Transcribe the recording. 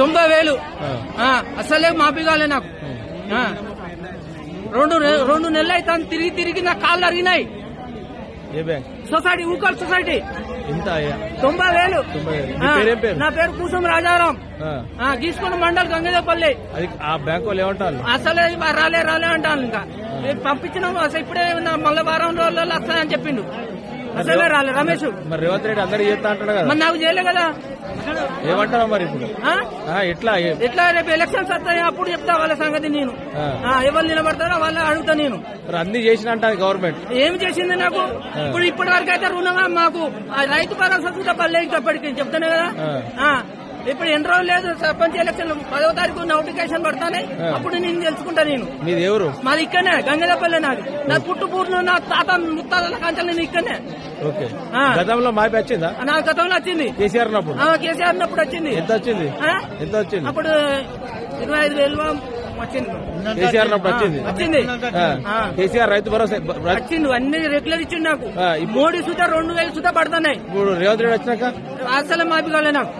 తొంభై వేలు అసలే మాపి కాలే నాకు. రెండు రెండు నెలలు అయితే తిరిగి తిరిగి నా కాళ్ళు అరిగినాయి. Society ఊకల్ society. తొంభై వేలు. నీ పేరేం కూసం రాజారాం. గీసుకున్న మండల్ గంగదేపల్లి అది ఆ బ్యాంక్ వాళ్ళు ఏమంటారు? అసలే రాలే రాలే అంటాను ఇంకా. పంపించినాం అసలు ఇప్పుడే మళ్ళీ వారం రోజుల్లో వస్తాయని చెప్పిండు. అసలే రాలే రమేష్. మరి రేవంత్ రెడ్డి అందరికి చేస్తా అంటాడు కదా. మరి నాకు చేయలే కదా. ఏమంటారా మరి ఇప్పుడు? ఎట్లా? ఎట్లా రేపు ఎలక్షన్స్ వస్తాయి అప్పుడు చెప్తా వాళ్ళ సంగతి నేను. ఎవరు నిలబడతారో వాళ్ళ అడుగుతా నేను. అన్ని చేసిన గవర్నమెంట్. ఏం చేసింది నాకు? ఇప్పుడు ఇప్పటి వరకు అయితే రుణంగా మాకు రైతు భరోసా కూడా పల్లె ఇప్పటికి చెప్తానే కదా. ఇప్పుడు ఎన్ని రోజులు లేదు? సర్పంచ్ ఎలక్షన్ పదో తారీఖు నోటిఫికేషన్ పడతానే. అప్పుడు నేను తెలుసుకుంటా నేను. మీది ఎవరు? మాది ఇక్కడనే గంగదపల్లి నాది. నా పుట్టు పూర్ణ నా తాత ముత్తాతల కాంచాలి నేను ఇక్కడనే. ఓకే. గతంలో మాపి వచ్చిందా? నా గతంలో వచ్చింది. కేసీఆర్ ఉన్నప్పుడు? ఆ, కేసీఆర్ ఉన్నప్పుడు వచ్చింది. ఎంత వచ్చింది? ఎంత వచ్చింది? అప్పుడు ఇరవై ఐదు వేలు వచ్చింది. కేసీఆర్ వచ్చింది? వచ్చింది. కేసీఆర్ రైతు భరోసా వచ్చిండు అన్ని రెగ్యులర్ ఇచ్చిండు నాకు. మోడీ సుతా రెండు వేలు సుతా పడుతున్నాయి. ఇప్పుడు రేవంత్ రెడ్డి వచ్చినాక? అసలు మాపి కాలే నాకు.